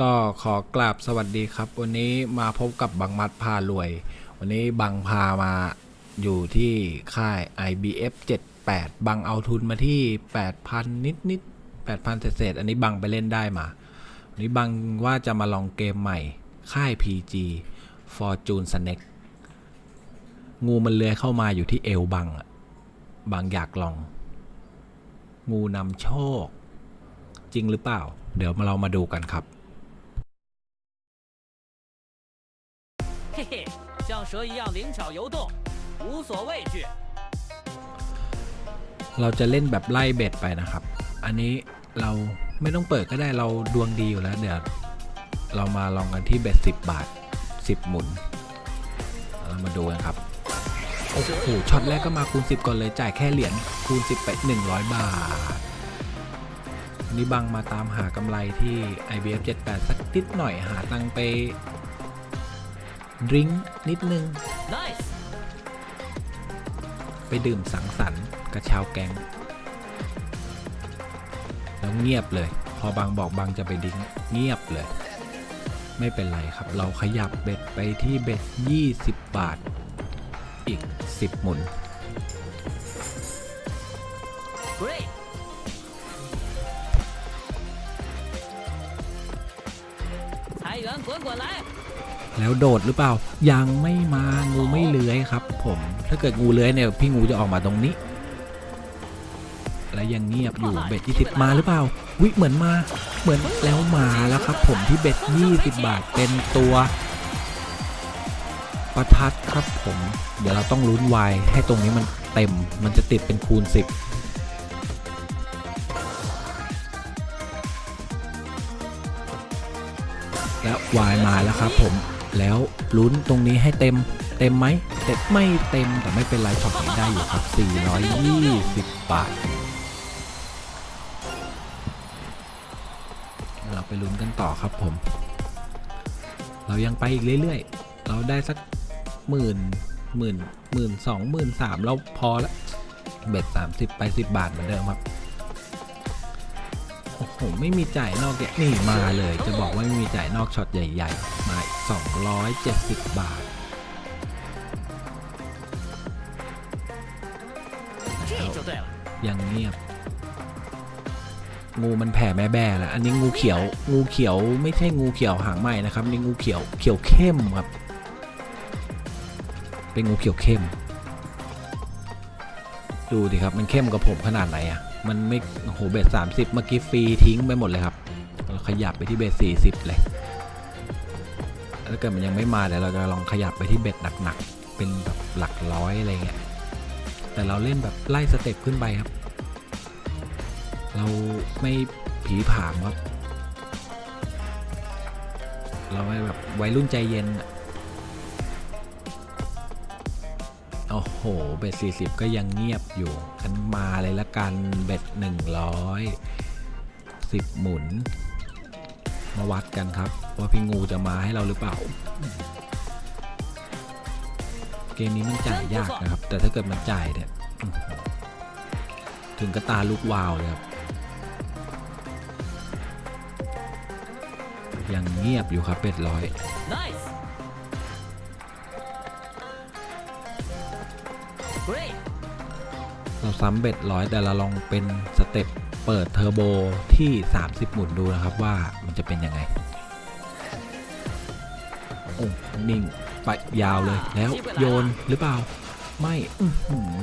ก็ขอกราบสวัสดีครับ วันนี้มาพบกับบังมัดพารวย วันนี้บังพามาอยู่ที่ค่าย IBF 78 บังเอาทุนมาที่ 8,000 นิดนิดๆ8,000 เศษๆอันนี้บังไปเล่นได้มา วันนี้บังว่าจะมาลองเกมใหม่ ค่าย PG Fortune Snake งูมันเลื้อยเข้ามาอยู่ที่เอวบังอะบังอยากลอง งูนำโชค จริงหรือเปล่า เดี๋ยวมาเรามาดูกันครับ 蛇一样灵巧游动，无所畏惧。 เราจะเล่นแบบไล่เบ็ดไปนะครับ อันนี้เราไม่ต้องเปิดก็ได้เราดวงดีอยู่แล้ว เดี๋ยวเรามาลองกันที่เบ็ด10 บาท 10 หมุน เรามาดูกันครับ โอ้โหช็อตแรกก็มาคูณ 10 ก่อนเลยจ่ายแค่เหรียญคูณ 10 ไป 100 บาทอันนี้บังมาตามหากำไรที่ IBF 78 สักนิดหน่อยหาตังค์ไป ดริงก์นิดนึง Nice， ไปดื่มสังสรรค์กับชาวแก๊ง แล้วเงียบเลย พอบางบอกบางจะไปดิ้งเงียบเลย ไม่เป็นไรครับ เราขยับเบ็ดไปที่เบ็ด 20 บาท อีก 10 หมุน great，财源滚滚来。 แล้วโดดหรือเปล่า ยังไม่มางูไม่เลื้อยครับ ผมถ้าเกิดงูเลื้อยเนี่ยพี่งูจะออกมาตรงนี้ และยังเงียบอยู่เบ็ด20มาหรือเปล่าวิเหมือนมาเหมือนแล้วมาแล้วครับ ผมที่เบ็ด20บบาทเป็นตัวประทัดครับผม เดี๋ยวเราต้องลุ้นวายให้ตรงนี้มันเต็มมันจะติดเป็นคูณ10แล้ววายมาแล้วครับผม แล้วลุ้นตรงนี้ให้เต็ม เต็มไหมเต็มไม่เต็มแต่ไม่เป็นไรช็อตนี้ได้อยู่ครับ 420 บาท เราไปลุ้นกันต่อครับผม เรายังไปอีกเรื่อยๆ เราได้สักหมื่นหมื่นหมื่นสองหมื่นสามเราพอละเบ็ดสามสิบไปสิบบาทเหมือนเดิมครับ โอ้โหไม่มีจ่ายนอกแกะนี่มาเลย จะบอกว่าไม่มีจ่ายนอกช็อตใหญ่ๆ มา270 บาทยังเงียบ งูมันแผ่แม่แบ่แล้วอันนี้งูเขียว งูเขียวไม่ใช่งูเขียวหางไหมนะครับ นี่งูเขียวเขียวเข้มครับ เป็นงูเขียวเข้ม ดูดิครับมันเข้มกับผมขนาดไหนอะ มันไม่โอ้โหเบสสามสิบเมื่อกี้ฟรีทิ้งไปหมดเลยครับ เราขยับไปที่เบสสี่สิบเลยถ้าเกิดมันยังไม่มาเดี๋ยวเราจะลองขยับไปที่เบ็ดหนักๆ เป็นแบบหลักร้อยอะไรเงี้ย แต่เราเล่นแบบไล่สเต็ปขึ้นไปครับ เราไม่ผีผามครับ เราไม่แบบวัยรุ่นใจเย็นอะ โอ้โห เบ็ดสี่สิบก็ยังเงียบอยู่กันมาเลยละกัน เบ็ดหนึ่งร้อยสิบหมุน มาวัดกันครับ ว่าพี่งูจะมาให้เราหรือเปล่า เกมนี้มันจ่ายยากนะครับ แต่ถ้าเกิดมันจ่ายเนี่ยถึงกระตาลูกวาวเลยครับ ยังเงียบอยู่ครับเป็ดร้อย nice。 เราซ้ำเบ็ดร้อยแต่เราลองเป็นสเต็ปเปิดเทอร์โบที่ 30 หมุนดูนะครับว่ามันจะเป็นยังไงโอ้นิ่งไปยาวเลยแล้วโยนหรือเปล่า ไม่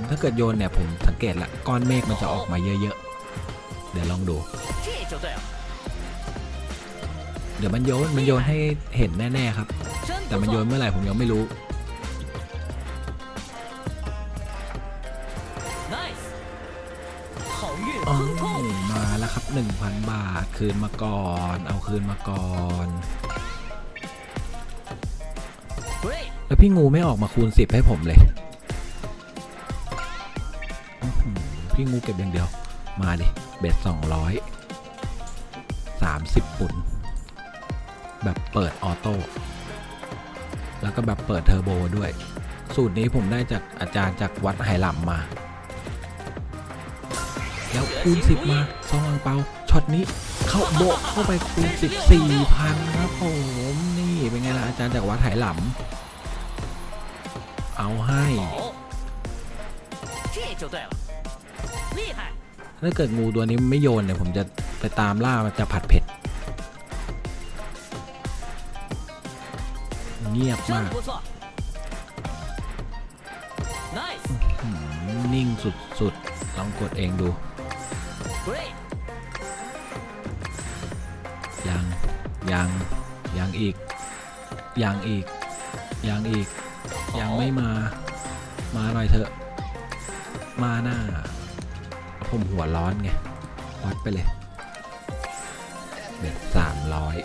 ถ้าเกิดโยนเนี่ยผมสังเกตละก้อนเมฆมันจะออกมาเยอะๆ เดี๋ยวลองดู เดี๋ยวมันโยนมันโยนให้เห็นแน่ๆครับ แต่มันโยนเมื่อไหร่ผมยังไม่รู้ โอ้มาแล้วครับ 1,000 บาทคืนมาก่อน เอาคืนมาก่อนแล้วพี่งูไม่ออกมาคูณ 10 ให้ผมเลย พี่งูเก็บอย่างเดียว มาดิ เบ็ดสองร้อยสามสิบปุ่น แบบเปิดออโต้ แล้วก็แบบเปิดเทอร์โบด้วย สูตรนี้ผมได้จากอาจารย์จากวัดไหหลำมา แล้วคูณ 10 มาซองอังเปาช็อตนี้เข้าโบกเข้าไปคูณ 14พันครับผมนี่เป็นไงล่ะอาจารย์จากวัดไหหลำ เอาให้ถ้าเกิดงูตัวนี้ไม่โยนเนี่ยผมจะไปตามล่ามันจะผัดเผ็ด เงียบมากนิ่งสุดๆ ลองกดเองดู ยังยังยังอีกยังอีกยังอีก ยังไม่มา มาหน่อยเถอะ มาหน้า ผมหัวร้อนไง วัดไปเลยเบ็ดสามร้อย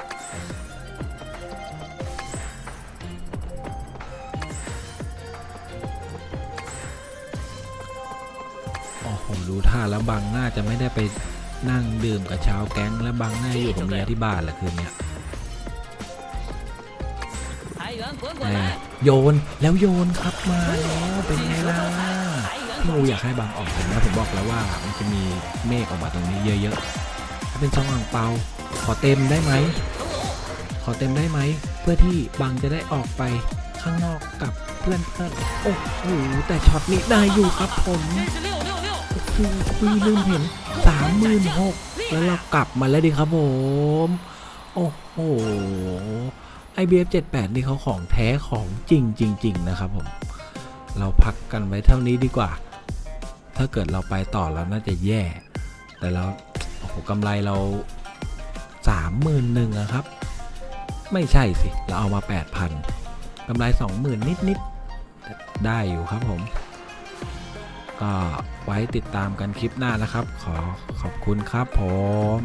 ดูท่าแล้วบางน่าจะไม่ได้ไปนั่งดื่มกับชาวแก๊งและบางน่าอยู่กับเมียที่บ้านแหละคืนเนี้ยโยนแล้วโยนครับมาแล้วเป็นไงล่ะพี่อูอยากให้บางออกเห็นนะผมบอกแล้วว่ามันจะมีเมฆออกมาตรงนี้เยอะๆถ้าเป็นซองอ่างเปาขอเต็มได้ไหมขอเต็มได้ไหมเพื่อที่บางจะได้ออกไปข้างนอกกับเพื่อนๆโอ้โหแต่ช็อตนี้ได้อยู่ครับผม คือคุยลืมเห็นสามหมื่นหกแล้วเรากลับมาแล้วดิครับผม โอ้โห IBF 78 นี่เขาของแท้ของจริงจริงๆนะครับผม เราพักกันไว้เท่านี้ดีกว่า ถ้าเกิดเราไปต่อเราน่าจะแย่ แต่เราโอ้โหกำไรเราสามหมื่นหนึ่งอะครับ ไม่ใช่สิ เราเอามา 8,000กำไร20,000นิดๆได้อยู่ครับผม ก็ไว้ติดตามกันคลิปหน้านะครับ ขอขอบคุณครับผม